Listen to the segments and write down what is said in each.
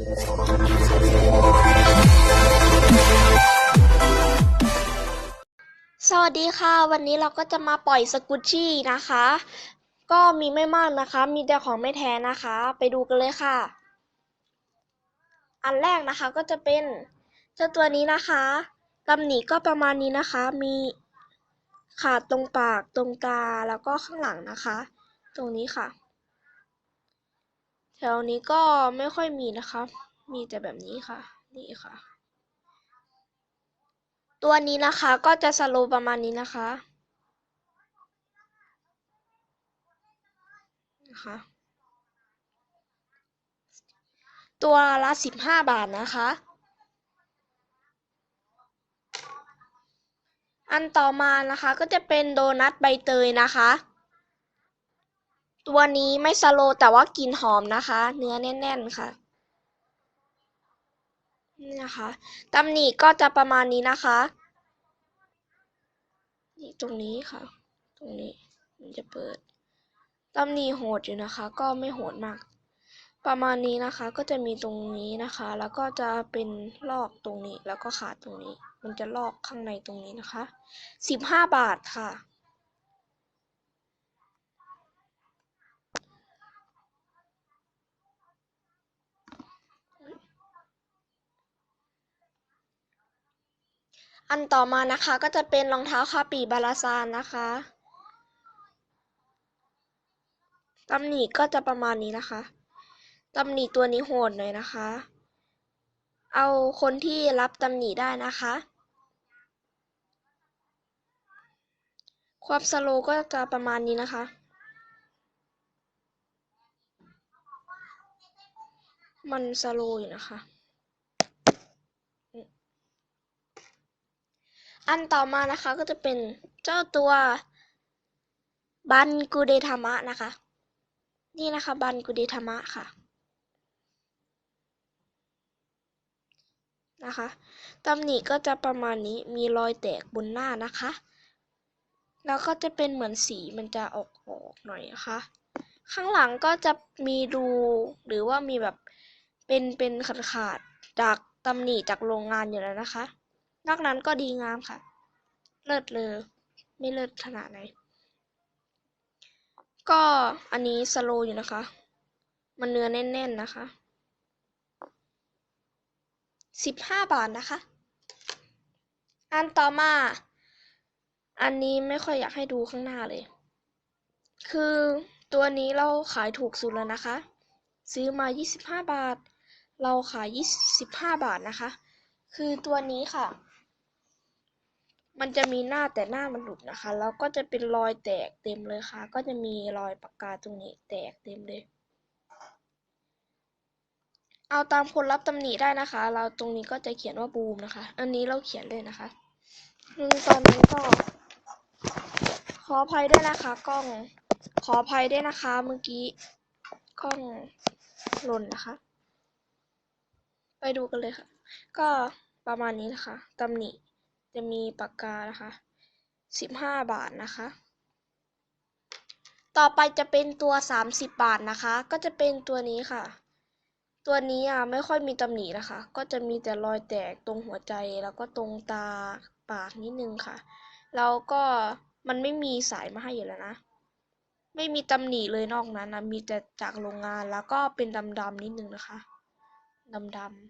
สวัสดีค่ะ วันนี้เราก็จะมาปล่อยสกุชชี่นะคะ ก็มีไม่มากนะคะ มีแต่ของไม่แท้นะคะ ไปดูกันเลยค่ะ อันแรกนะคะก็จะเป็นเจ้าตัวนี้นะคะตำหนิก็ประมาณนี้นะคะ มีขาดตรงปากตรงตาแล้วก็ข้างหลังนะคะ ตรงนี้ค่ะ แถวนี้ก็ไม่ค่อยมีนะคะ มีแต่แบบนี้ค่ะ นี่ค่ะ ตัวนี้นะคะก็จะสโลประมาณนี้นะคะนะคะตัวละสิบห้าบาทนะคะ อันต่อมานะคะก็จะเป็นโดนัทใบเตยนะคะ ตัวนี้ไม่สโลแต่ว่ากลิ่นหอมนะคะ เนื้อแน่น ๆ ค่ะนี่นะคะตำหนิก็จะประมาณนี้นะคะ นี่ตรงนี้ค่ะ ตรงนี้มันจะเปิดตำหนิโหดอยู่นะคะ ก็ไม่โหดมาก ประมาณนี้นะคะ ก็จะมีตรงนี้นะคะ แล้วก็จะเป็นลอกตรงนี้ แล้วก็ขาดตรงนี้ มันจะลอกข้างในตรงนี้นะคะสิบห้าบาทค่ะ อันต่อมานะคะก็จะเป็นรองเท้าคาปิบาลาซานนะคะตำหนิก็จะประมาณนี้นะคะตำหนิตัวนี้โหดหน่อยนะคะ เอาคนที่รับตำหนิได้นะคะ ความสโลก็จะประมาณนี้นะคะ มันสโลอยู่นะคะ อันต่อมานะคะก็จะเป็นเจ้าตัวบันกูเดทามะนะคะ นี่นะคะบันกูเดทามะค่ะนะคะตำหนิก็จะประมาณนี้มีรอยแตกบนหน้านะคะ แล้วก็จะเป็นเหมือนสีมันจะออกออกหน่อยนะคะ ข้างหลังก็จะมีรูหรือว่ามีแบบเป็นเป็นขาดขาดจากตำหนิจากโรงงานอยู่แล้วนะคะ นอกนั้นก็ดีงามค่ะ เลิศเลยไม่เลิศขนาดไหน ก็อันนี้สโลอยู่นะคะ มันเนื้อแน่น ๆนะคะสิบห้าบาทนะคะ อันต่อมา อันนี้ไม่ค่อยอยากให้ดูข้างหน้าเลย คือตัวนี้เราขายถูกสุดแล้วนะคะ ซื้อมา 25 บาท เราขาย 25 บาทนะคะ คือตัวนี้ค่ะ มันจะมีหน้าแต่หน้ามันหลุดนะคะ แล้วก็จะเป็นรอยแตกเต็มเลยค่ะ ก็จะมีรอยปากกาตรงนี้แตกเต็มเลย เอาตามคนรับตำหนิได้นะคะ เราตรงนี้ก็จะเขียนว่าบูมนะคะ อันนี้เราเขียนเลยนะคะตอนนี้ก็ ขออภัยด้วยนะคะ กล้อง ขออภัยด้วยนะคะ เมื่อกี้กล้องหล่นนะคะ ไปดูกันเลยค่ะ ก็ประมาณนี้นะคะตำหนิ จะมีปากกานะคะสิบห้าบาทนะคะ ต่อไปจะเป็นตัวสามสิบบาทนะคะ ก็จะเป็นตัวนี้ค่ะ ตัวนี้อะไม่ค่อยมีตำหนินะคะ ก็จะมีแต่รอยแตกตรงหัวใจแล้วก็ตรงตาปากนิดนึงค่ะ แล้วก็มันไม่มีสายมาให้อยู่แล้วนะ ไม่มีตำหนิเลยนอกนั้นนะมีแต่จากโรงงานแล้วก็เป็นดำๆนิดนึงนะคะดำ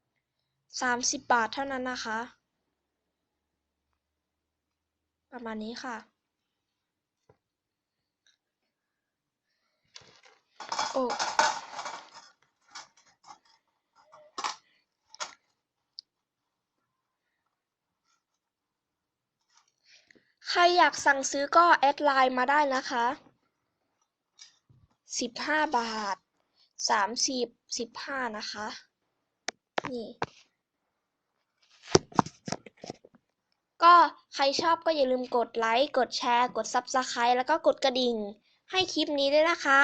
ๆสามสิบบาทเท่านั้นนะคะ ประมาณนี้ค่ะ โอ้ใครอยากสั่งซื้อก็แอดไลน์มาได้นะคะสิบห้าบาทสามสิบสิบห้านะคะ นี่ ก็ ใครชอบก็อย่าลืมกดไลค์ กดแชร์ กด Subscribe แล้วก็กดกระดิ่ง ให้คลิปนี้ด้วยนะคะ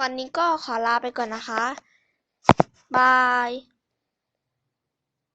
วันนี้ก็ขอลาไปก่อนนะคะ บาย